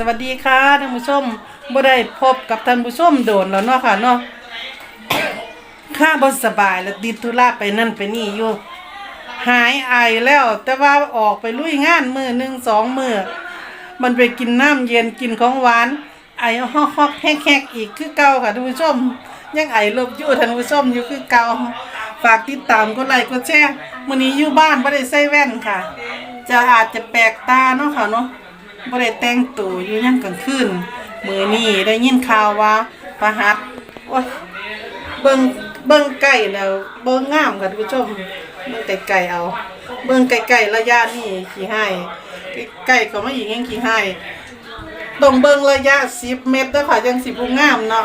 สวัสดีค่ะท่านผู้ชมบ่ได้พบกับท่านผู้ชมโดนแล้วเนาะค่ะเนาะข้าบ่สบายแล้วติดธุระไปนั่นไปนี่อยู่หายไอแล้ว แต่ว่าออกไปลุยงานมือหนึ่งสองมือมันไปกินน้ำเย็นกินของหวาน ไอฮอกฮอกแฮกแฮกอีกคือเก่าค่ะท่านผู้ชม ยังไอลบอยู่ท่านผู้ชมอยู่คือเก่าฝากติดตามกดไลค์กดแชร์มื้อนี้อยู่บ้านบ่ได้ใส่แว่นค่ะ จะอาจจะแปลกตาเนาะค่ะเนาะ บ่ได้แต่งตัวอยู่ยามกลางคืนมือนี้ได้ยินข่าวว่าประหัสโอ้ยเบิ่งเบิ่งใกล้แล้วเบิ่งงามค่ะท่านผู้ชมเบิ่งไกลๆเอา เบิ่งไกลๆระยะนี่ขี้ให้ใกล้ๆก็มาอีกยังขี้ให้ต้องเบิ่งระยะ10เมตรเด้อค่ะจังสิผู้งามเนาะ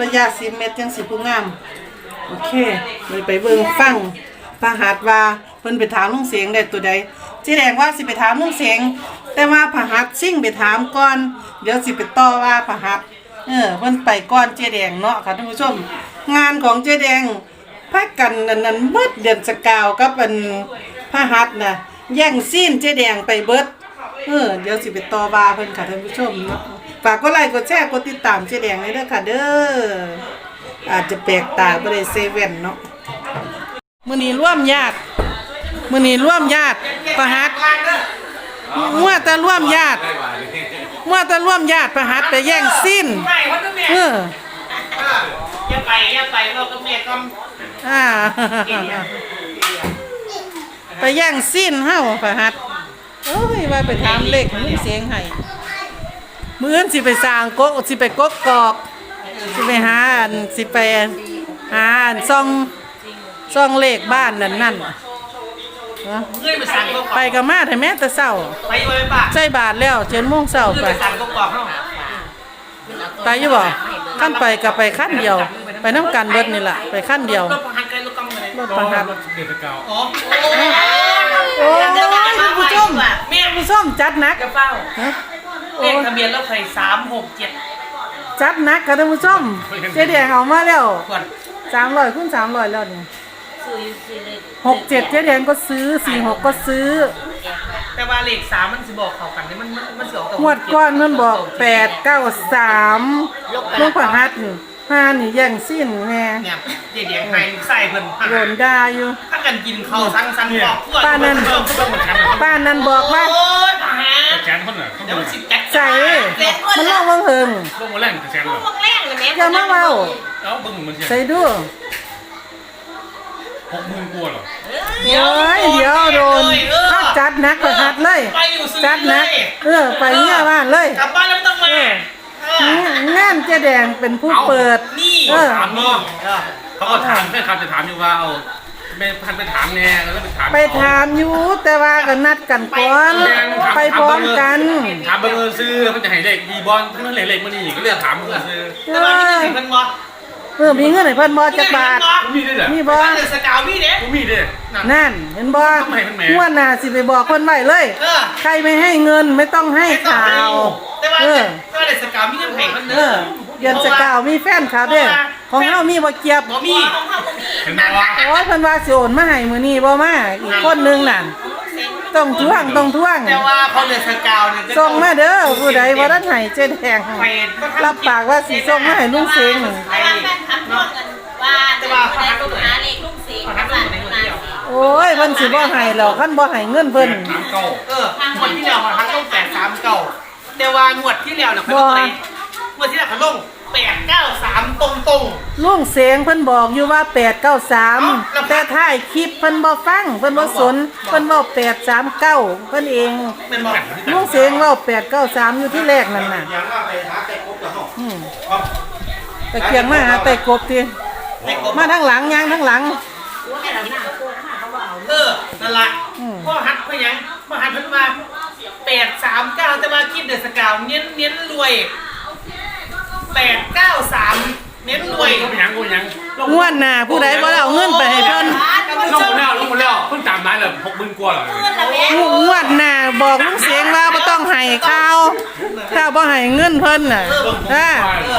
ระยะ10เมตรจังสิผู้งามโอเคเลยไปเบิ่งฟังพระหัตว่าเพิ่นไปถามลุงเสียงได้ตัวใด จีแดงว่าสิไปถามลุงเสงแต่ว่าพระหัตถ์ซิ่งไปถามก่อน เดี๋ยวสิไปต่อว่าพระหัตเออเพิ่นไปก่อนเจ๊แดงเนาะค่ะท่านผู้ชม งานของเจ๊แดงพักกันนั่นนั่นเบิดเดือนสกาวกับอันพระหัตนะแย่งซีนเจ๊แดงไปเบิดเออเดี๋ยวสิไปต่อว่าเพิ่นค่ะท่านผู้ชมเนาะฝากกดไลค์กดแชร์กดติดตามเจ๊แดงเลยเด้อค่ะเด้ออาจจะแปลกตาบ่ได้เซเว่นเนาะมื้อนี้ร่วมญาติ มื้อนี้ร่วมญาติประหัตมั่วแต่ร่วมญาติมั่วแต่ร่วมญาติประหัตไปแย่งสิ้นไปวัดแม่เอออย่าไปอย่าไปเราก็แม่ก็อ่าไปแย่งสิ้นเฮาประหัตโอ้ยว่าไปถามเลขมึงเสียงให้มื้ออื่นสิไปสร้างกกสิไปกกกอกสิไปหาอันสิไปหาอันซ่องซ่องเลขบ้านนั่นนั่นเนาะเงยไปสั่งก็ไปกับมาแต่แม่แต่เศร้าไปไปป่ะใส่บาทแล้วเจ็ดโมงเศร้าเงยไปไปสั่งก็กรอกเนาะไปอยู่บ่ขั้นไปกับไปขั้นเดียว ไปน้ำกันเบิดนี่แหละไปขั้นเดียวรถประหันไกลรถกำเลยรถประหัดเดือดเก่าอ๋อโอ้ยท่านผู้ชมแม่ท่านผู้ชมจัดหนักกระเป๋าฮะเลขทะเบียนรถไฟสามหกเจ็ดจัดหนักค่ะท่านผู้ชมเจ๊แดงเอามาแล้วขวดสามร้อยคูณสามร้อยแล้วเนี่ย หกเจ็ดเจ๊แดงก็ซื้อสี่หกก็ซื้อ แต่ว่าเลขสามมันสิบอกเขากันเนี่ยมันมันมันเสียวกับงวดก้อนมันบอกแปดเก้าสามลงประหัดนี่ห้านี่แย่งสิ้นแม่เนี่ยเจ๊เดียงไห้ใส่เพิ่นโดนด่าอยู่ ถ้ากันกินข้าวสั่งสั่งบอกป้านั่นต้องมาแชมป์ป้านั่นบอกว่าโอ๊ยประหารแชมป์คนเหรอเดี๋ยวมันสิแจ็คใส่มันเล่าเบิ่งเฮิงลงมาแรงแชมป์เหรออย่ามาเว้าเอ้าเบิ่งมันแชมใส่ป์ดู หกหมื่นกว่าเหรอเดี๋ยวเดี๋ยวโดนถ้าจัดหนักประหัดเลย ไปอยู่ซื้อจัดหนักเลยเออ ไปเนี่ยบ้านเลย กลับบ้านแล้วไม่ต้องมาเอองานเจ๊แดงเป็นผู้เปิด นี่เออถามเนาะเขาก็ถามแค่คำจะถามอยู่ว่าเอาแม่พันไปถามแน่แล้วก็ไปถามไปถามอยู่แต่ว่าก็นัดกันก่อนไปพร้อมกัน ถามเบอร์ซื้อมันจะให้เลขดีบอลเพื่อนเลขเลขมันนี่ก็เรียกถามเบอร์ซื้อเอแต่ว่านี่อถึงเพิ่นบ่ เออมีเงินให้เพิ่นบ่จักบาท มีด้วยเหรอมีบ่บ่เดือสกาวพี่เด้มีด้วย นั่นเห็นบ่ทำไมมันแหม งวดหน้าสิไปบอกเพิ่นไว้เลย เออ ใครไม่ให้เงินไม่ต้องให้ข่าว แต่ว่าเออ แต่ว่าเดือสกาวมีเงินให้เพิ่นเอเด้ออ เดือนสกาวมีแฟนเขาเด้อของเฮามีบ่เกียบ บ่มี เห็นไหมว่าโอ้ยเพิ่นว่าสิโอนมาให้มื้อนี้บ่มาอีกคนหนึงน่ะ ต้องทวงต้องทวง แต่ว่าพอเดือสกาวเนี่ยส่งมาเด้อผู้ใดบ่ทันให้เจ๊แดงไปรับปากว่าสิส่งมาให้ลุงเสงไปว่าแม่ทำร่วมกันว่าจะได้ลูกหาเลขลูกศิษย์ขอมาทักสั่ตัวงไหนคนมาเดียวโอ้ยเพิ่นสิบ่ให้แล้วคันบ่ให้เงินเพิ่นถามเก้าเออคนที่แล้วมาทักต้องแปดสามเก่าแต่ว่างวดที่แล้วน่ะเขาลงไปงวดที่แล้วเขาลง แปดเก้าสามตรงตรงลุงเสงเพิ่นบอกอยู่ว่า 893 แต่ท้ายคลิปเพิ่นบ่ฟังเพิ่นบ่สนเพิ่นเว้า839 เพิ่นเองเป็นบอกลุงเสงเว้า893 อยู่ที่แรกนั่นน่ะอืมไปเกียงมาหาแต่กบติไม่ครบมาทั้งหลังยางทั้งหลังเออนั่นละอืมพ่อฮัทเพื่อยังพ่อฮัทเพิ่นมาแปดสามเก้าจะมาคิดเดือดสกาวเน้นเน้นรวย แปดเก้าสามเน้นหน่วยก็เป็นยังกูยัง งวดหน้าผู้ใดบ่ได้เอาเงินไปให้เพิ่นลงหมดแล้วลงหมดแล้วเพิ่งตามนายเลยหกหมื่นกว่าเหรอ งวดหน้าบอกลุงเสงว่าบ่ต้องให้ข่าวถ้าแล้วบ่ให้เงินเพิ่นน่ะอ่า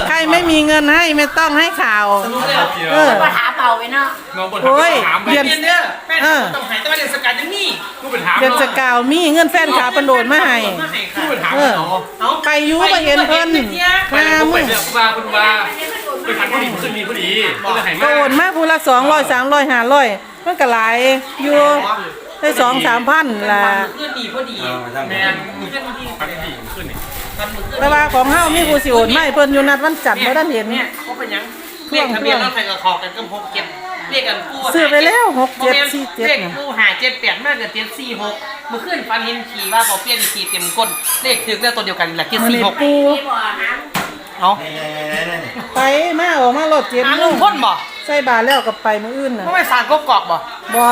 ใครไม่มีเงินให้ไม่ต้องให้ข่าวสรุปแล้วเออ ก็ถามเบาไว้เนาะน้องบนโอ้ยถามไปเปลี่ยนเนี่ยแม่ต้องหายแต่ว่าเดือนสกัดยังมีกูไปถามเดือนสกาวมีเงินแฟนขาเพิ่นโดดมาให้มาให้กูค่ะไปถามเออเนาะเอาไปอยู่บ่เห็นเพิ่นไปมาแล้วกูมึไปงเรื่องว่าคุณว่า ไปถามผู้หญิงขึ้นมีผู้ดีก็เลยให้ก็มาโอนมาผู้ละ200 300 500มันก็หลายอยู่ได้2 3,000ล่ะเพื่อนดีพอดีแมนมึงขึ้นมาที่ปฏิทินขึ้นนี่แต่ว่าของเฮามีผู้สิโอนมาให้เพิ่นอยู่นัดวันจันทร์บ่ทันเห็น เนี่ยเขาเป็นยังเรียกทะเบียนรถไฟกับคอกันก็หกเจ็ดเรียกกันกู้ซื้อไปแล้ว6 7 4เรียก7กู้หาเจ็ดแปดมากกับเจ็ดสี่หกเมื่อคืนฟันเห็นขี่ว่าเขาเปลี่ยนขี่เต็มก้นเลขถือได้ตัวเดียวกันแหละเจ็ดมันสี่นี่หก ปูนี่บ่หา เอาไปมาออกมารถเจ็ดหาโมลุงงพ่นบ่ใส่บาทแล้วก็ไปมื้ออื่นน่ะไม่ไปสารกกอกบ่บ่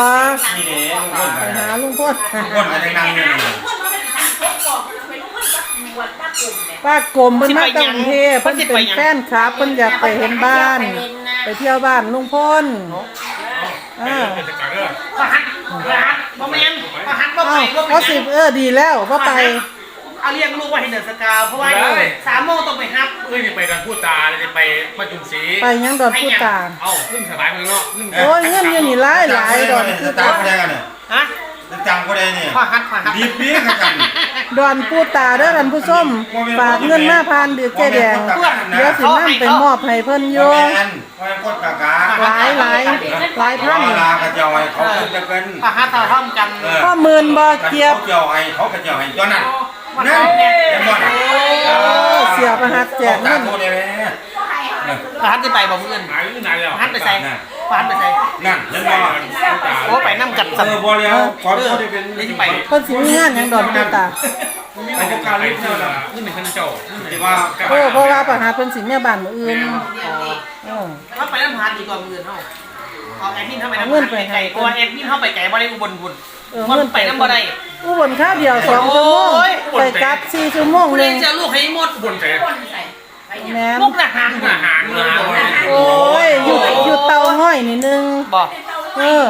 นี่เด้ลุงพลไปหาลุงพ่นลุงพลก็ได้นั่งอยู่นี่คนมาเป็นทางพบบอกไปลูกคนกับหวดป้ากลุ่มเนี่ยป้ากลมเพิ่นมาจากกรุงเทพเพิ่นเป็นแฟนครับเพิ่นอยากไปเห็นบ้าน ไปเที่ยวบ้านลุงพลอ่าเป็นสกัดเด้อพหันพหันบ่แม่นพหันบ่เอ้าไปบ่ไปเขาสิบเออดีแล้วว่าไป เอาเรียกลูกว่าให้เดินสกาวเพราะว่าสามโมงต้องไปฮับเอ้ยไปดันพูดตาเลยไปมาจุ่มสีไปยังดอนพูดตา เอ้าขึ้นสบายมึงเนาะขึ้นโอ้ยเงินอยู่นี่หลายหลายดอนพูจะดตาตามก็ได้กันเนี่ยฮะจะจำก็ได้เนี่ยพหันพหันดีปีกกันดอนพูดตาเด้อท่านผู้ชมฝากเงินมาพานเดือดแก่แดงเดี๋ยวสินำไปมอบให้เพิ่นโยโยแมนโอ้ยคนกากาหลายหลายหลายเวพันลากระเจียวให้เขาขึ้นจะเป็นพหันต่อท่อมกันข้อมื่นบ่กันเกียบเขาเจียวให้เขากระเจียวให้ตัวนั้นนั่ นเห็นบ่น่ะโอ้เสียประหัดแจกตาเงินโทษได้ไหมพหันจะไปบ่เพื่อนหายขึ้นไหนแล้วพหันไปใส่พหันไปใส่นั่นเห็นบ่โอ้ไปนั่งกับเอสัตอว์บ่แล้วก่อนเขาได้เป็นนี่จะไปเพิ่นสิมีงานหยังดอนพูดตาไปจัดการลิฟต์เนี่ยละขึ้นหนึ่งคันเจ้าที่ว่าโอ้เพราะว่าประหาเพิ่นสิแม่บ้านมื้ออื่นเออถ้าไปนั่งพหันดีกว่าเพื่อนเฮา เอาแอดมินเข้าไปนั่งพหันไกลเพราะว่าแอดมินเข้าไปไกลบ่ได้อุบลบุญเออมันเงินไปนั่งบ่ได้อุบลค่าเดียว2ชั่วโมงโอ้ยไปกลับ4ชั่วโมงผู้หใดนึงจะลูกให้หมดบนใจคนใส่ไปเนี่ยแม่นมุกทหารอาหารมาโอ้ยอยู่อยู่เตาห้อยนิดนึงบ่เออ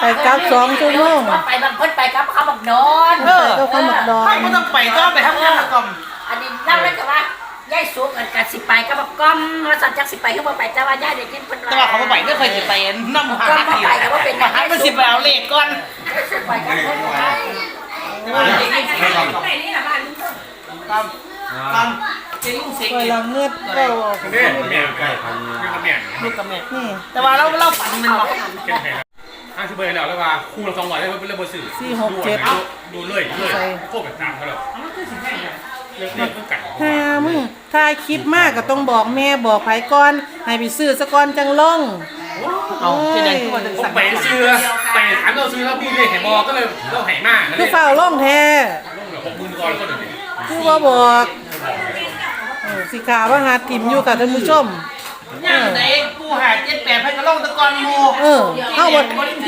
ไปกลับสองชั่วโมงไปบางคนไปกับเขาบักนอนเออไปก็เขาหมกดอนไม่ก็ต้องไปต้องไปทำงานละก่อมอันนี้เล่าแล้วก็ว่า ยายสุกอันกับสิไปกับบักก้อมว่าสัตว์จักสิไปก็บ่ไปแต่ว่ายายได้ยินเพิ่นว่าแต่ว่าเขาบ่ไปก็เคยสิไปนำหาที่มาหามันสิไปเอาเลขก่อนสุกไปกับเพิ่นไปแต่ว่าเลขนี่สิไปก่อนไปนี่ล่ะบ้านลุงพลก่อนก่อนเจ๊ลุงเซ็งไปอีกละเงือดก็ออกเนี่ยแม่ใกล้พันนี่ก็แม่ลูกกับแม่นี่แต่ว่าเราเราฝันมันบ่เข้มแข็งห้าสิบเบอร์แล้วแล้วว่าคู่ละสองร้อยแล้วเป็นเรื่องบนสื่อดูเลยเลยโคตรแบบตามเขาแล้ว เรื่องเรื่องกันถ้ามึงถ้าคิดมากก็ต้องบอกแม่บอกไผก่อนให้ไปซื้อซะก่อนจังลง เอาเจ๊แดงทุกคนจะผมสั่งไปซื้อไปถามเราซื้อแล้วพี่เลยเห็นบอก็เลยเราหายมากเลคือยเฝ้าล่องแท้หกหมื่นก่อนก็เดี๋ยวนี้คือว่าบอกเออสิขาว่าหาทิมอยู่ค่ะท่านผู้ชม ย่างไหน กูหาเจ็ดแปดพันก็ลงตะกอนโมเออเฮาบ่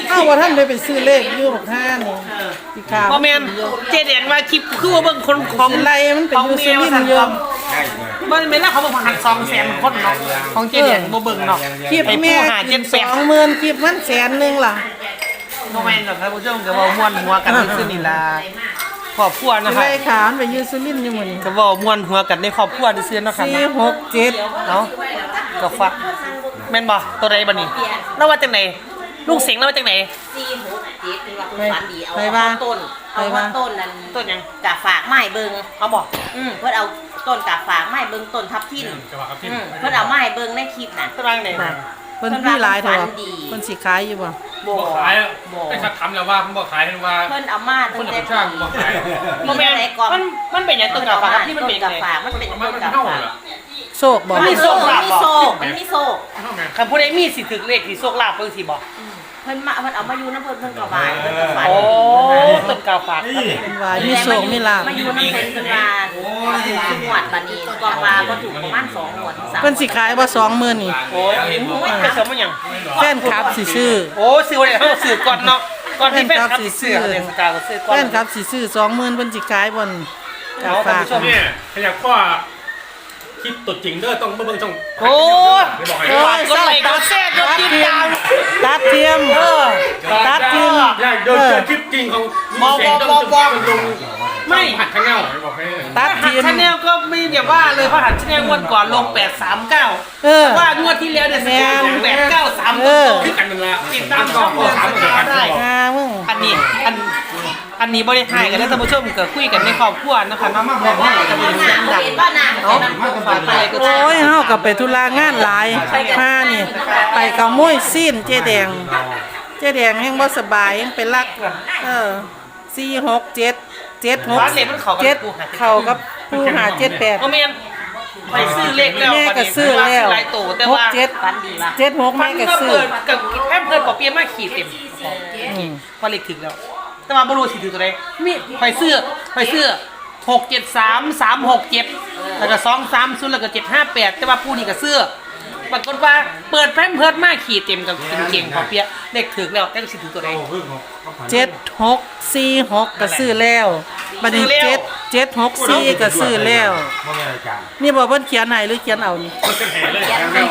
เฮาบ่ท่านได้ไปซื้อเลขอยู่บักห้านี่สิขาบ่แม่นเจ๊แดงว่าคลิปคือว่าเบิ่งคนของสิไล่มันเป็นอยู่สุรินทร์อยู่ใช่เลยมันไม่แล้วเขาบอกหันสองแสนคนเนาะของเจ๊แดงบ่เบิ่งเนาะคลิปไอ้แม่ผู้หากิเจ็นดสแปดองหมื่นคลิปมันแสนหนึงล่ะโมเมนต์หรอกครับผู้ชมก็บอกม่วนหัวกันในคืนนี้ล่ะครอบครัวสินะครับไล่ขานไปอยู่สุรินทร์อยู่มื้อนี้ก็บอกม่วนหัวกันในครอบครัวที่ซื้อนะครับสี่หกเจ็ดเนาะก็ฟัก แม่นบ่ตัวใดบ่นี่แล้วว่าจังไหนลูกเสียงแล้วว่าจังไหน สี่หกเจ็ดเป็นว่าคุณฝันดีเอาไปว่าต้นเอาว่า ต้นนั้นต้นหยังกะฝากไม้เบิงเอาบ่อืมเพิ่นเอาต้นกะฝากไม้เบิงต้นทับทิมจะว่าครับพี่อืมเพิ่นเอาไม้เบิงในคลิปน่ะต้นว่าจังไหนน่ะเพิ่นพี่หลายเถอะฝันดี เพิ่นสิขายอยู่บ่บ่บอกขายไอ้ชัดทำแล้วว่าผมบอกขายว่าเพิ่นเอามาคตั้นงเอาแต่ไปช่างบอกขายบ่แม่นไหนก่อนมันมันเป็นหยังต้นกาฝากที่มันเป็นต้ไงกะฝากมันเป็นมัต้นนมันกะเท่าฝากเหรอ โชคบ่มันมีโซกมันมีโซกมันมีโซกเท่าไหมคันผู้ใดมีสิทธิ์ถึกเลขที่โชคลาภเพิ่นสิบ่เพิ่นมาเพิ่นเอามาอยู่น้ำเพิ่นเพิ่นก็ว่าเพิ่นก็ฝันโอ้ต้นกาฝากนี่เพิ่นว่ามีโชคมีลาภมาอยู่น้ำเพิ่นเพิ่นว่าถูกทุกงวดบัดนี้ก็ว่าบ่ถูกประมาณ2งวดถึง3เพิ่นสิขายบ่20,000นี่โอ้ยไปเสริมมันหยังแฟนคลับสิซื้อโอ้ซื้อไว้เฮาซื้อก่อนเนาะก่อนที่แฟนคลับสิซื้อเดือนสกาวก็ซื้อก่อนแฟนคลับสิซื้อ20,000เพิ่นสิขายบ่นกาเอาท่านฝากผู้ชม เนี่ยขยับข้อ คลิปตัวจริงเด้อต้องมาเบิ่งช่องโอ้ไม่บอกให้โอ้ฝากกดไลค์กดแชร์กดติดตามตัดเทียมเออตัดเทียมอยากเอเดินอเจอคลิปจริงของบอบอบอบอลงไม่ผัดข้างเงาบอกให้ตัดหัเทีดยมชาแนลก็ไม่อย่าว่าเลยเพราะหัดชาแนลงวดก่อนลง839เออว่างวดที่แล้วเนี่ยแม่น893เออตรงคือกันนั่นละๆติดตามช่องเดือนสกาวได้งามึงอันนี้อัน อันนี้บริหารกันแล้วท่านผู้ชมก็คุยกันในครอบครัวนะคะน้ำบอกว่าจะเป็นเสียงดังเห็นบ้านนาเอาฝากไปก็โอ้ยเฮาก็ไปธุระงานหลายมานี่ ไปกับมุ้ยซีนเจ๊แดง เจ๊แดงแฮงบ่สบายแฮงไปรัก เออสี่หกเจ็ดเจ็ดหกบ้านเล็กมันเขากัเจ็ดบกูหาเข้ากับผู้หาเจ็ดแปดโอเมนไปซื้อเลขแล้วแม่ก็ซื้อแล้วหลายโตแต่หกว่าเจ็ดฟันดีว่ะเจ็ดหกมัแม่นก็ก็ซื้อเปิดกับแอมเพิร์ดปอเปียมาขีดเต็มอืมพอเลขถึงแล้ว แต่ว่าบรูสิถือตัวใดมีไปซื้อไปซื้อหกเจ็ดสามสามหกเจ็ดแล้วก็สองสามศูนย์แล้วก็เจ็ดห้าแปดแต่ว่าผู้นี้ก็ซื้อปรากฏว่าเปิดแพมเพิร์ดมาขีดเต็มกับเก่งๆปอเปียเลขถึงแล้วแต่ก็สิถือตัวใดเจ็ดหกสี่หกก็ซื้อแล้วบัดนี้ซื้อแล้วเจ็ด เจ็ดหกสี่ก็ซื้อแล้วนี่บอกเพิ่นเขียนให้หรือเขียนเอานี่มันเป็นแห่เลย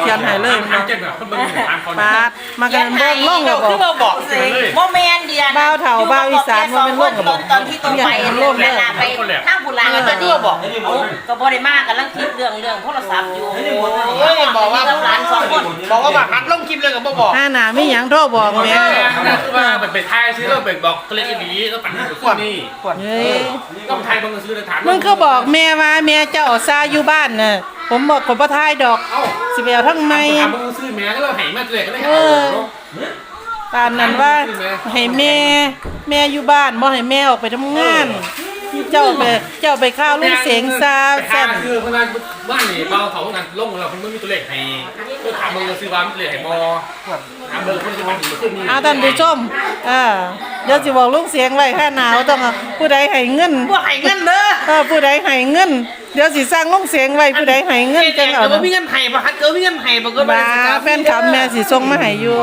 เขียนให้เลยทำเจ็ดแบบคนเบิ่งทางเขาปาดมากันเบิ่งลงแล้วบอคืกอเราบอกสิโมเมนเดียบ้าวเฒ่าบ้าวอีสานว่าเป็นโรคกระบอกตอนที่ต้องไปเนี่ยโรคเนี่ยไปทางบุรีแล้วก็นี่บอกก็บ่ได้มากกันลังคิดเรื่องเรื่องโทรศัพท์อยู่เฮ้ยบอกว่าหลานสองคนบอกว่าบักฮักลงคลิปเลยกับบ่บอก ห้าหน้ามีหยังโทรบอกแม่คือว่าแบบเป็นไทยซื้อแล้วเป็นบอกตัวเล็กอีหลีแล้วปั่นให้คนนี่ เฮ้ยก็ไทยบางซื้อเลยถามมึงก็บอกแม่ว่าแม่เจ้าซาอยู่บ้านน่ะ ผมบอกผมบ่ทายดอก เอ้าสิไปเอาทั้งไม่ ถามมึงซื้อแม่ก็เราให้มาเลยก็ได้เออ ตานนั้นว่าให้แม่ แม่อยู่บ้านบ่ให้แม่ออกไปทำงาน เจ้าไปเจ้าไปข้าวลุงเสียงซาแต่แซ่บคือเพราะว่าบ้านนี่เบาเขากันลงเราเพิ่งมีตัวเล็กให้ก็ถามบางซื้อว่ามีตัวเล็กให้มอถามเบอร์คนจะมาถึงขึ้นนี่เอาท่านผู้ชมอ่าเดี๋ยวสิบอกลุงเสียงไว้ค่าหนาวต้องเอาผู้ใดให้เงินพวกให้เงินเด้อเออผู้ใดให้เงินเดี๋ยวสิสร้างลุงเสียงไว้ผู้ใดให้เงินจังเอาแต่ว่ามีเงินให้บ่ฮักเกิดมีเงินให้บ่เกิดบ้าแฟนคลับแม่สิส่งมาให้อยู่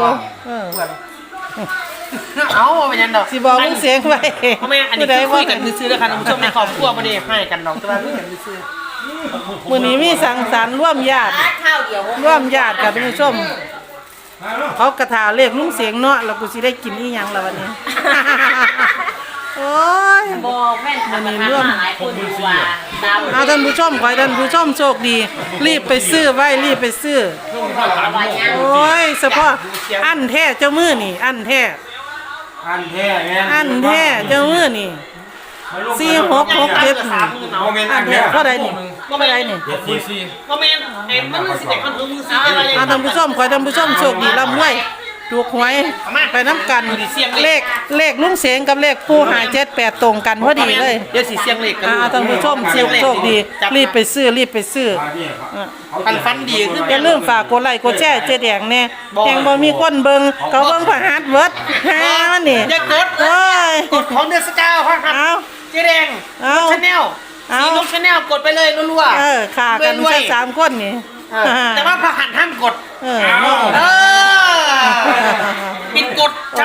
เออเอาบ่เป็นหยังดอกสิบอกลุงเสียงไว้เพราะแม่อันนี้ผู้ใดคือคุว่ายกันซื่อๆแล้วค่ะท่านผู้ชมในครอบครัวบ่ได้ให้กันดอกแต่ว่าคุยกันซื่อมื้อนี้มีสังสรรค์ร่วมญาติข้าวเดียวร่วมญาติกับท่านผู้ชมเขากระถาเลขลุงเสียงเนาะแล้วกูสิได้กินอีหยังล่ะวันนี้โอ้ยบ่แม่นทำมาหลายคนอยู่ว่าดาวเอาท่านผู้ชมขอให้ท่านผู้ชมโชคดี รีบไปซื้อไว้รีบไปซื้อลงข้าวถามโอ้ยเฉพาะอันแท้เจ้ามือนี่ อันแท้ อันแท้แม่อันแท้เจ้ามือนี่สี่หกหกเจ็ดสามหมื่นโมเนาะเมนต์อัอันนแท้แท้เท่าใดนี่เท่าใดนี่เจ็ดสี่สี่บ่แม่นไอ้มันสิได้คนถือมือซื้ออะไรเอาท่านผู้ชมขอให้ท่านผู้ชมโชคดีร่ำรวย ถูกหวยไปน้ำกันเลขเลขลุงเสียงกับเลขผู้หาเจ็ดแปดตรงกันพอดีเลยเดี๋ยวสิเสียงเลขกันอ่าท่านผู้ชมเสียงโชคดี รีบไปซื้อรีบไปซื้อมาพี่อะอันฟันดีขึ้นอย่าลืมฝากกดไลค์กดแชร์เจ๊แดงแน่แดงบ่มีคนเบิ่งเขาเบิ่งผ่าฮาร์ดเวิร์ดฮามันนี่อย่ากดโอ้ยกดของเดือนสกาวครับเอาเจ๊แดงเอาชาแนลเอาสีลูกชาแนลกดไปเลยรัวๆเออขากันรวยแค่ๆสามคนนี่เออ แต่ว่าพระหันห้ามกด เออเออปิดกดชาว